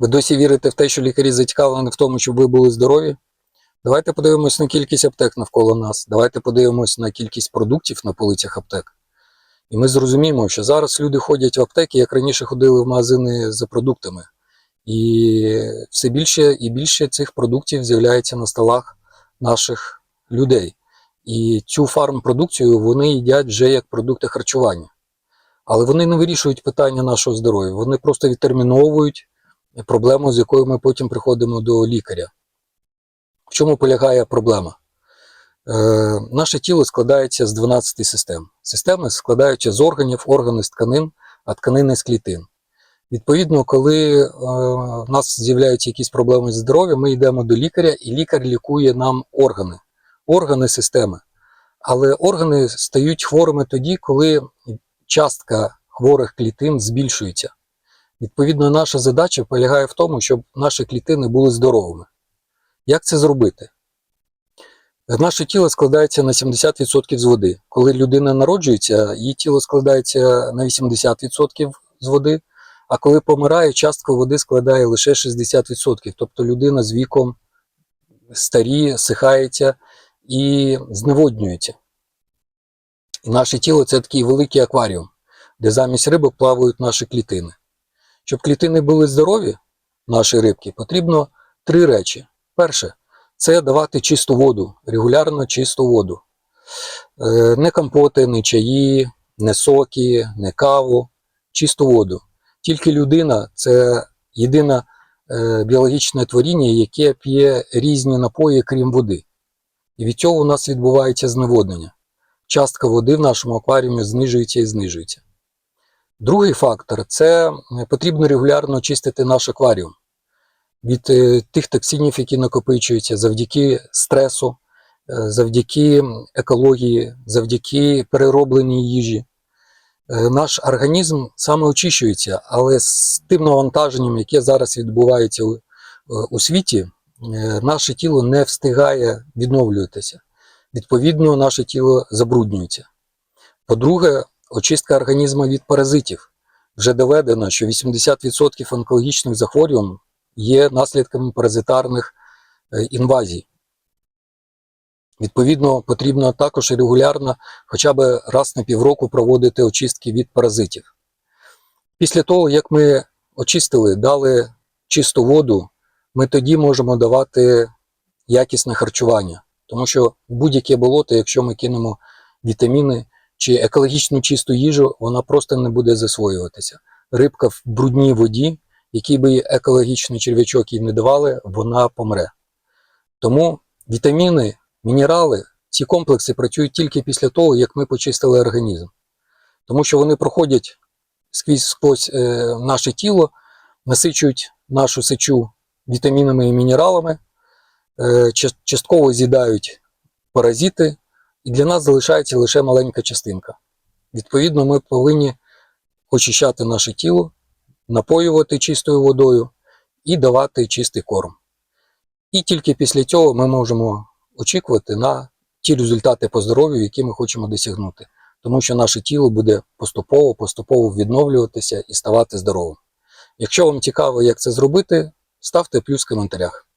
Ви досі вірите в те, що лікарі зацікавлені в тому, щоб ви були здорові? Давайте подивимось на кількість аптек навколо нас. Давайте подивимось на кількість продуктів на полицях аптек. І ми зрозуміємо, що зараз люди ходять в аптеки, як раніше ходили в магазини за продуктами. І все більше і більше цих продуктів з'являється на столах наших людей. І цю фармпродукцію вони їдять вже як продукти харчування. Але вони не вирішують питання нашого здоров'я. Вони просто відтерміновують проблему, з якою ми потім приходимо до лікаря. В чому полягає проблема? Е, наше тіло складається з 12 систем. Системи складаються з органів, органи з тканин, а тканини з клітин. Відповідно, коли е, в нас з'являються якісь проблеми з здоров'ям, ми йдемо до лікаря, і лікар лікує нам органи, органи системи. Але органи стають хворими тоді, коли частка хворих клітин збільшується. Відповідно, наша задача полягає в тому, щоб наші клітини були здоровими. Як це зробити? Наше тіло складається на 70% з води. Коли людина народжується, її тіло складається на 80% з води, а коли помирає, частка води складає лише 60%. Тобто людина з віком старіє, сихається і зневоднюється. І наше тіло це такий великий акваріум, де замість рибок плавають наші клітини. Щоб клітини були здорові, наші рибки, потрібно три речі. Перше це давати чисту воду, регулярно чисту воду. Е, Не компоти, не чаї, не соки, не каву, чисту воду. Тільки людина це єдине е, біологічне творіння, яке п'є різні напої, крім води. І від цього у нас відбувається зневоднення. Частка води в нашому акваріумі знижується і знижується. Другий фактор це потрібно регулярно чистити наш акваріум від е, тих токсинів, які накопичуються завдяки стресу, е, завдяки екології, завдяки переробленій їжі. Е, Наш організм самоочищується, але з тим навантаженням, яке зараз відбувається у, у світі, наше тіло не встигає відновлюватися. Відповідно, наше тіло забруднюється. По-друге, очистка організму від паразитів. Вже доведено, що 80% онкологічних захворювань є наслідками паразитарних е, інвазій. Відповідно, потрібно також регулярно, хоча б раз на півроку, проводити очистки від паразитів. Після того, як ми очистили, дали чисту воду, ми тоді можемо давати якісне харчування. Тому що будь-яке болото, якщо ми кинемо вітаміни чи екологічну чисту їжу, вона просто не буде засвоюватися. Рибка в брудній воді, який би екологічний черв'ячок їй не давали, вона помре. Тому вітаміни, мінерали, ці комплекси працюють тільки після того, як ми почистили організм. Тому що вони проходять скрізь сквозь е, наше тіло, насичують нашу сечу вітамінами і мінералами, е, частково з'їдають паразити, і для нас залишається лише маленька частинка. Відповідно, ми повинні очищати наше тіло, напоювати чистою водою і давати чистий корм. І тільки після цього ми можемо очікувати на ті результати по здоров'ю, які ми хочемо досягнути. Тому що наше тіло буде поступово, поступово відновлюватися і ставати здоровим. Якщо вам цікаво, як це зробити, ставте плюс в коментарях.